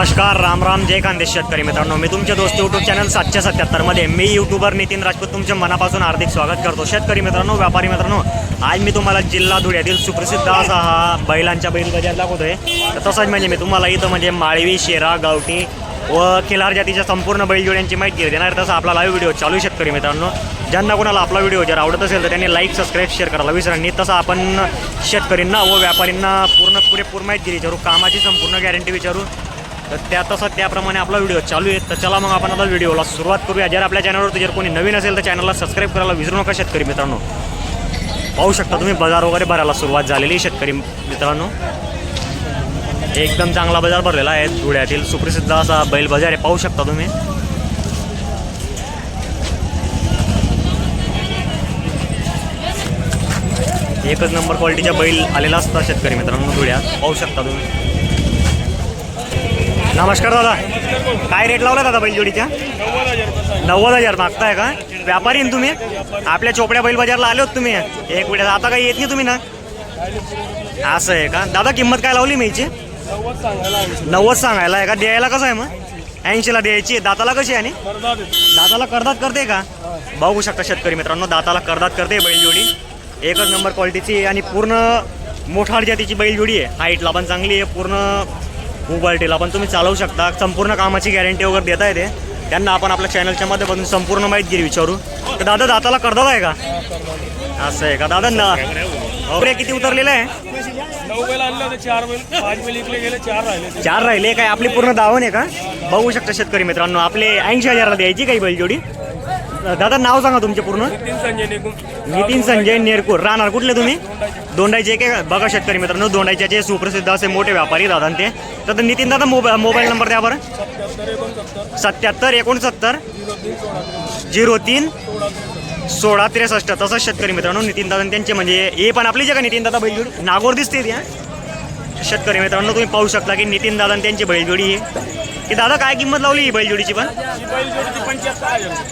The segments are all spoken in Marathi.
नमस्कार राम राम जय खानदेश शेतकरी मित्रांनो. मी तुमचे दोस्त यूट्यूब चॅनल सातशे सत्याहत्तरमध्ये मी यूट्यूबर नितीन राजपूत तुमच्या मनापासून हार्दिक स्वागत करतो. शेतकरी मित्रांनो व्यापारी मित्रांनो आज मी तुम्हाला जिल्हा धुळ्यातील सुप्रसिद्ध असा हा बैलांच्या बैल बाजार दाखवतोय. तर तसंच म्हणजे मी तुम्हाला इथं म्हणजे माळवी शेरा गावठी व खिलार जातीच्या संपूर्ण बैलजोड्यांची माहिती देणार तसा आपला लाईव्ह व्हिडिओ चालू शेतकरी मित्रांनो. ज्यांना कोणाला आपला व्हिडिओ जर आवडत असेल तर त्यांनी लाईक सबस्क्राईब शेअर करायला विसरा नाही. तसं आपण शेतकरींना व व्यापारींना पूर्ण पुरेपूर माहिती विचारू कामाची संपूर्ण गॅरंटी विचारू. तर त्या तसं त्याप्रमाणे आपला व्हिडिओ चालू आहे. तर चला मग आपण आता व्हिडिओला सुरुवात करूया. जर आपल्या चॅनलवर जर कोणी नवीन असेल तर चॅनलला सबस्क्राईब करायला विसरू नका शेतकरी मित्रांनो. पाहू शकता तुम्ही बाजार वगैरे भरायला सुरुवात झालेली शेतकरी मित्रांनो. एकदम चांगला बाजार भरलेला आहे. धुळ्यातील सुप्रसिद्ध असा बैल बाजार आहे. पाहू शकता तुम्ही. एकच नंबर क्वालिटीच्या बैल आलेला असता शेतकरी मित्रांनो धुळ्यात. पाहू शकता तुम्ही. नमस्कार दादा. काय रेट लावला दादा बैल जोडीच्या नव्वद हजार मागताय का? व्यापारी ना तुम्ही? आपल्या चोपड्या बैल बाजारला आले होत तुम्ही. एक मिनिट आता काही येत नाही तुम्ही ना? असं आहे का? दादा किंमत काय लावली मी नव्वद सांगायला आहे का? द्यायला कसं आहे मग? ऐंशीला द्यायची दाताला कशी आहे आणि? दाताला करदात करते का? बघू शकता शेतकरी मित्रांनो दाताला करदात करते बैलजोडी. एकच नंबर क्वालिटीची आणि पूर्ण मोठा जातीची बैलजोडी आहे. हाईटला पण चांगली आहे पूर्ण उबलटीला पण तुम्ही चालवू शकता. संपूर्ण कामाची गॅरंटी वगैरे देता येते. त्यांना आपण आपल्या चॅनलच्या माध्यमातून संपूर्ण माहिती विचारू तर दादा दाताला करदात आहे का? असं आहे का? दादा ना अवरे किती उतरलेलं आहे? बैल चार बैल बैल राहिले ते. चार राहिले. काय आपली पूर्ण दावण आहे का? बघू शकता शेतकरी मित्रांनो. आपले ऐंशी हजारला द्यायची काही बैलजोडी? दादा नाव सांगा तुमचे पूर्ण. नितीन संजय निकुम नितीन संजय नेरपूर राहणार कुठले तुम्ही? दोंडाईचे काय बघा शेतकरी मित्रांनो दोंडाईचे सुप्रसिद्ध असे मोठे व्यापारी दादा ते. तर नितीन दादा मोबाईल मोबाईल नंबर द्या बरं. सत्याहत्तर एकोणसत्तर झिरो तीन सोळा त्रेसष्ट. तसंच शेतकरी मित्रांनो नितीन दादा त्यांचे म्हणजे हे पण आपली जे का नितीन दादा बैलजोडी? नागोर दिसते त्या शेतकरी मित्रांनो तुम्ही पाहू शकता की नितीन दादा त्यांची बैलजोडी आहे की दादा काय किंमत लावली ही बैलजोडीची पण? ही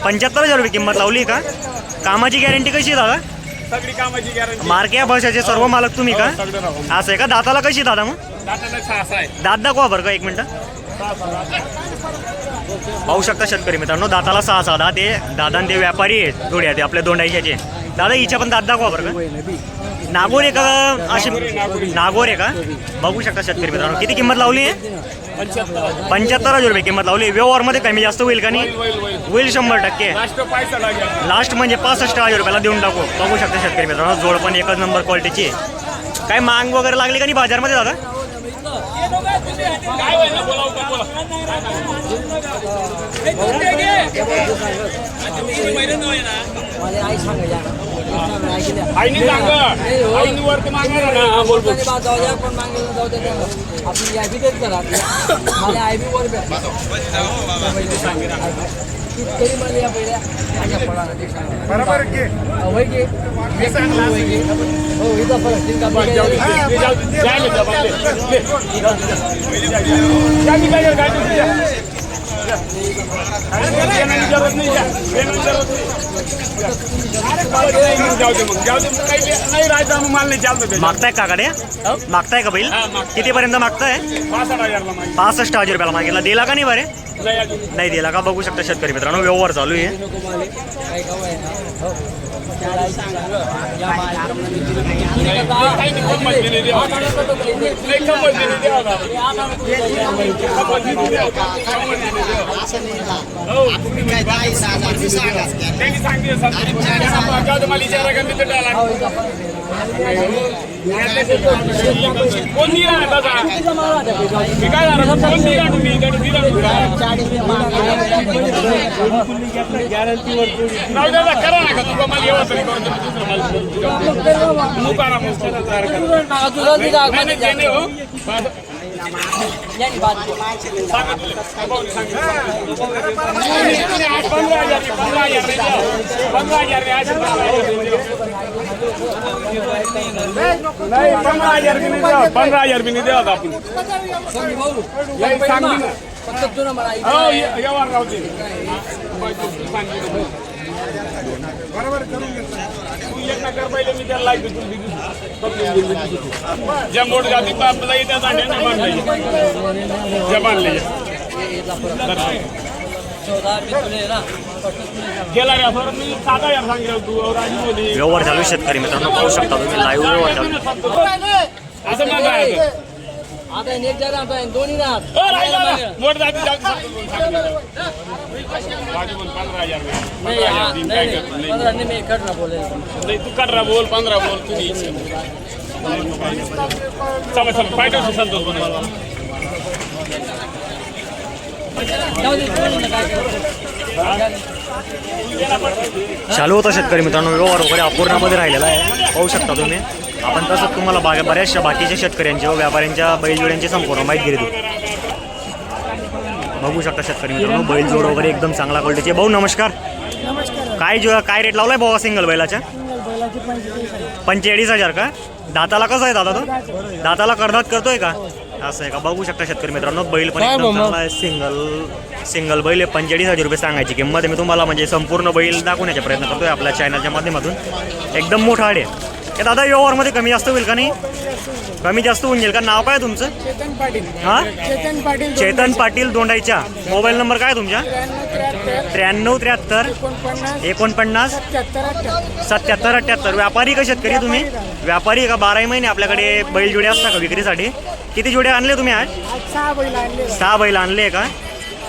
पंच्याहत्तर हजार रुपये. किंमत लावली का? कामाची गॅरंटी कशी आहे दादा? सगळी कामाची गॅरंटी मार्के भाषाचे सर्व मालक तुम्ही का? सगळं राहून असं आहे का? दाताला कशी दादा मग? दाताला सहा सहा आहे. दात दाखवा बरं का एक मिनटं. पाहू शकता शेतकरी मित्रांनो दाताला सहा सहा दात ते दादा आणि ते व्यापारी आहेत धुळे ते आपल्या दोंडाईच्याचे दादा हिच्या पण दात दाखवा बरं का? नागोर आहे का? अशी नागोर आहे का? बघू शकता शेतकरी मित्रांनो किती किंमत लावली आहे? पंच्याहत्तर. हजार रुपये किंमत लावली. व्यवहारमध्ये कमी जास्त होईल का नाही? होईल शंभर टक्के. लास्ट पैसा लागेल. लास्ट म्हणजे पासष्ट हजार रुपयाला देऊन टाकू. बघू शकता शेतकरी मित्रांनो जोड पण एकच नंबर क्वालिटीची आहे. काय मांग वगैरे लागली का नाही बाजारमध्ये दादा? आई आईनी सांग आईनी वरती मागणार ना हा, बोल बोल जाऊ द्या पण मागेल जाऊ द्या आपली आय बी देत करा मला आय बी वर तरी मला या पहिल्या बरोबर हो इथं फरक जाऊ दे. मागताय का गाड्या? मागताय का बैल. कितीपर्यंत मागताय. पासष्ट हजार रुपयाला मागितला. दिला का नाही बरे? नाही दिला का? बघू शकता शेतकरी मित्रांनो व्यवहार चालू आहे. नको माले कोण दिला दादा? मी काय झालं? कोण दिला तुम्ही? इकडे दिला तुम्ही. दादा, करा ना का तुला मला येवं तरी करून दुसरं मला तू करा मग, तुझा नाही हो. माझं- यांनी बात सांगा तुला. भाऊनी सांगितलं. तुम्ही- तुम्ही आज पंधरा हजार घे, पंधरा हजार नाही द्या. पंधरा हजार घे, आज पंधरा हजार घे. नाही पंधरा हजार बी नाही द्या पंधरा हजार बी नाही द्या आता आपण नाही, सांगली ना फक्त तुला मला आई हो ये- व्यवहार राहू दे. सांगितलं. एक नकार पहिले मी त्याला लाईक देतो दिली ज्या मोठ जाती आपल्याला त्या दांड्याने बांधले ज्या. गेला रे मी सांगितलं तू राजी मोदी व्यवहार चालू आहे शेतकरी मित्रांनो पाहू शकता तुम्ही लाईव्ह व्यवहार चालू आहे. असं माझं आहे आता एक जरा आता दोन्ही राहत. मोठ जाती बोल. नाही पंधरा हजार दिन नाही काय नाही. करतो नाही. पंधरा नाही मी कट ना बोलेल. नाही तू कर बोल पंधरा बोल पाहिजे संतोष बनवा. चालू होता शेतकरी मित्रांनो व्यवहार वगैरे अपूर्णामध्ये राहिलेला आहे. पाहू शकता तुम्ही. आपण तसंच तुम्हाला बाग बऱ्याचशा बाकीच्या शेतकऱ्यांची व व्यापाऱ्यांच्या बैलजोड्यांची संपूर्ण माहिती देतो बघू शकता शेतकरी मित्रांनो बैलजोड वगैरे एकदम चांगला क्वालिटीचे भाऊ नमस्कार. काय जो काय रेट लावलाय भाऊ सिंगल बैलाच्या पंचेचाळीस हजार. का? दाताला कसं आहे दादा तो? दाताला करदात करतोय का? असं आहे का? बघू शकता शेतकरी मित्रांनो बैल पण एकदम चांगला आहे. सिंगल सिंगल बैल आहे. पंचेचाळीस हजार रुपये सांगायची किंमत आहे. मी तुम्हाला म्हणजे संपूर्ण बैल दाखवण्याचा प्रयत्न करतोय आपल्या चॅनलच्या माध्यमातून. एकदम मोठा आडे हे दादा व्यवहारमध्ये कमी जास्त होईल का नाही? कमी जास्त होऊन जाईल का? नाव काय तुमचं? चेतन पाटील. हा? चेतन पाटील चेतन पाटील दोंडाईच्या. मोबाईल नंबर काय तुमच्या त्र्याण्णव त्र्याहत्तर एकोणपन्नास सत्याहत्तर अठ्ठ्याहत्तर. व्यापारी का शेतकरी तुम्ही? व्यापारी का? बाराही महिने आपल्याकडे बैल जोडे असतात का विक्रीसाठी? किती जोडे आणले तुम्ही आज? आज सहा बैल आणले. सहा बैल आणले का?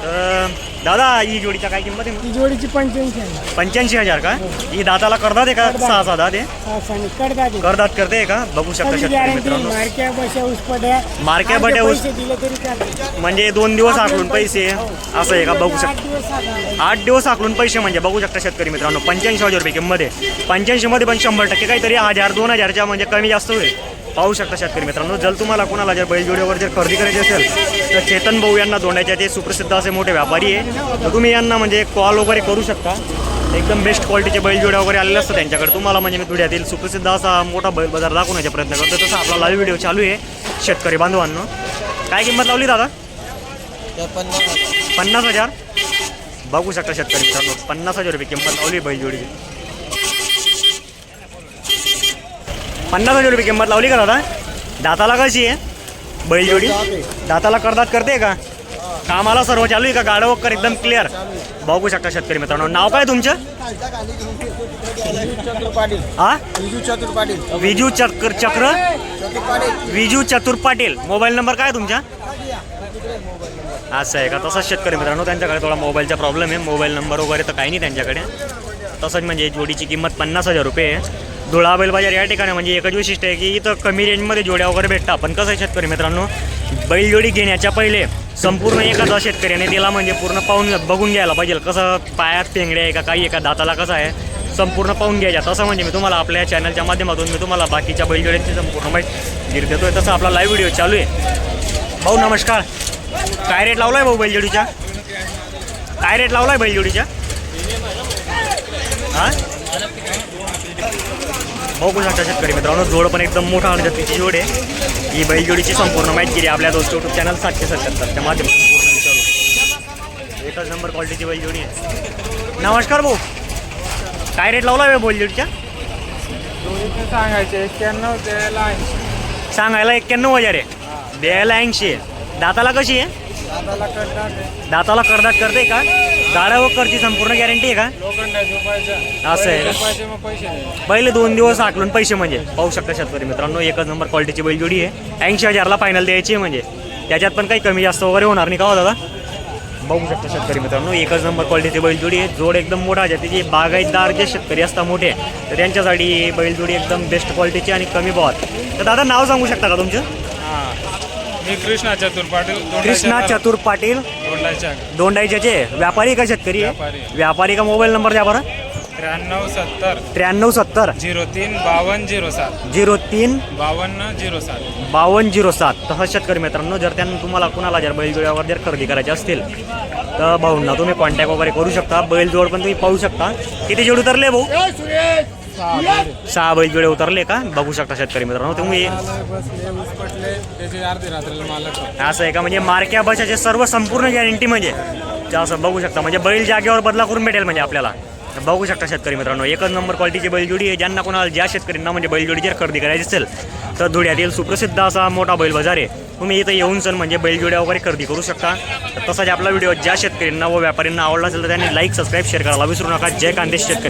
तर दादा ही जोडीच्या काय किंमत आहे ही जोडीची पंच्याऐंशी आहे. पंच्याऐंशी हजार का? ही दाताला करदात आहे का? सहा सहा दात आहे? करदात करते का? बघू शकता शेतकरी गॅरंटी मित्रांनो. मारक्या बशा उसपड्या मारक्या आज बट्या ऊस- पैसे दिले तरी चालेल. म्हणजे दोन दिवस आकलून पैसे. असं आहे का? बघू आठ शकता. दिवस आधार आठ दिवस आकलून पैसे म्हणजे बघू शकता शेतकरी मित्रांनो. पंच्याऐंशी हजार रुपये किंमत आहे. पंच्याऐंशीमध्ये पण शंभर टक्के काहीतरी हजार दोन हजारच्या म्हणजे कमी जास्त होईल. पाहू शकता शेतकरी मित्रांनो. जर तुम्हाला कोणाला जर बैलजोडीवर जर खरेदी करायची असेल तर चेतन भाऊ यांना दोंडाच्या ते सुप्रसिद्ध असे मोठे व्यापारी आहे. तर तुम्ही यांना म्हणजे कॉल वगैरे करू शकता. एकदम बेस्ट क्वालिटीचे बैलजोड्या वगैरे आलेले असतात त्यांच्याकडे. तुम्हाला म्हणजे मी धुळ्यातील सुप्रसिद्ध असा मोठा बैल बाजार दाखवण्याचा प्रयत्न करतो. तसं आपला लाईव्ह व्हिडिओ चालू आहे शेतकरी बांधवांनो. काय किंमत लावली दादा? पन्नास हजार. बघू शकता शेतकरी मित्रांनो. पन्नास हजार रुपये किंमत लावली बैलजोडीची. पन्नास हजार रुपये किंमत लावली का दादा? दाताला कशी आहे? बैलजोडी दाताला करदात करते का? कामाला सर्व चालू आहे का? गाडं वक्कर एकदम क्लिअर बघू शकता शेतकरी मित्रांनो. नाव काय तुमचं? हा विजू चक्र चक्र? विजू चतुर पाटील. मोबाईल नंबर काय तुमच्या असं आहे का? तसंच शेतकरी मित्रांनो त्यांच्याकडे थोडा मोबाईलचा प्रॉब्लेम आहे. मोबाईल नंबर वगैरे तर काही नाही त्यांच्याकडे. तसंच म्हणजे जोडीची किंमत पन्नास हजार रुपये आहे. धुळा बैल बाजार या ठिकाणी म्हणजे एकच वैशिष्ट्य आहे की इथं कमी रेंजमध्ये जोड्या वगैरे भेटतात. पण कसं आहे शेतकरी मित्रांनो बैलजोडी घेण्याच्या पहिले संपूर्ण एखादा शेतकऱ्याने तिला म्हणजे पूर्ण पाहून बघून घ्यायला पाहिजे. कसं पायात पेंगडे आहे का काही एका दाताला कसं आहे संपूर्ण पाहून घ्यायच्या. तसं म्हणजे मी तुम्हाला आपल्या चॅनलच्या माध्यमातून मी तुम्हाला बाकीच्या बैलजोड्यांची संपूर्ण माहिती गिर देतोय. तसं आपला लाईव्ह व्हिडिओ चालू आहे. भाऊ नमस्कार. काय रेट लावलाय भाऊ बैलजोडीच्या काय रेट लावलाय बैलजोडीच्या हा? बघू शकता शेतकरी मित्रांनो. जोड पण एकदम मोठा आणि जातीची जोड आहे. ही बैलजोडीची संपूर्ण माहिती केली आपल्या दोस्त युट्यूब चॅनल सातशे सत्याहत्तरच्या माध्यमातून पूर्ण विचारू. एकच नंबर क्वालिटीची बैलजोडी आहे. नमस्कार भाऊ. काय रेट लावला बैलजोडीच्या सांगायचे एक्क्याण्णव द्यायला ऐंशी सांगायला एक्क्याण्णव हजार आहे द्यायला ऐंशी. आहे दाताला कशी आहे? दाताला करदात करते का? गाड्या वक्करची संपूर्ण गॅरंटी आहे का? असं आहे. पहिले दोन दिवस आकलून पैसे म्हणजे. पाहू शकता शेतकरी मित्रांनो एकच नंबर क्वालिटीची बैलजोडी आहे. ऐंशी हजारला फायनल द्यायची आहे म्हणजे. त्याच्यात पण काही कमी जास्त वगैरे होणार नाही का हो दादा? बघू शकता शेतकरी मित्रांनो एकच नंबर क्वालिटीची बैलजोडी आहे. जोड एकदम मोठा जातीची बागायतदार जे शेतकरी असतात मोठे तर त्यांच्यासाठी बैलजोडी एकदम बेस्ट क्वालिटीची आणि कमी भावात तर दादा नाव सांगू शकता का तुमचं? मी कृष्णा चतुर पाटील कृष्णा चतुर पाटील. दोंडाच्या दोंडाईच्याचे व्यापारी का शेतकरी? व्यापारी. व्यापारी का मोबाईल नंबर द्या बरं? त्र्याण्णव सत्तर. त्र्याण्णव सत्तर. झिरो तीन बावन्न झिरो सात. झिरो तीन बावन्न झिरो सात. बावन्न झिरो सात. तसंच शेतकरी मित्रांनो जर त्यांना तुम्हाला कुणाला जर बैलजोड्यावर जर खरेदी करायची असतील तर भाऊंना तुम्ही कॉन्टॅक्ट वगैरे करू शकता. बैलजोड पण तुम्ही पाहू शकता. किती जोड उतरले भाऊ? सहा बैलजोडे उतरले का? बघू शकता शेतकरी मित्रांनो तुम्ही. असं आहे का? म्हणजे मार्क्या बसाचे सर्व संपूर्ण गॅरंटी म्हणजे असं बघू शकता. म्हणजे बैल जागेवर बदला करून भेटेल म्हणजे आपल्याला. बघू शकता शेतकरी मित्रांनो एकच नंबर क्वालिटीची बैलजोडी आहे. ज्यांना कोणाला ज्या शेतकऱ्यांना म्हणजे बैलजोडी जर खरेदी करायची असेल तर धुळ्यातील सुप्रसिद्ध असा मोठा बैल बाजार आहे. तुम्ही इथं येऊन सण म्हणजे बैलजोड्या वगैरे खरेदी करू शकता. तर तसाच आपला व्हिडिओ ज्या शेतकऱ्यांना व व्यापाऱ्यांना आवडला असेल तर त्यांनी लाईक सबस्क्राईब शेअर करायला विसरू नका. जय कांदेश शेतकरी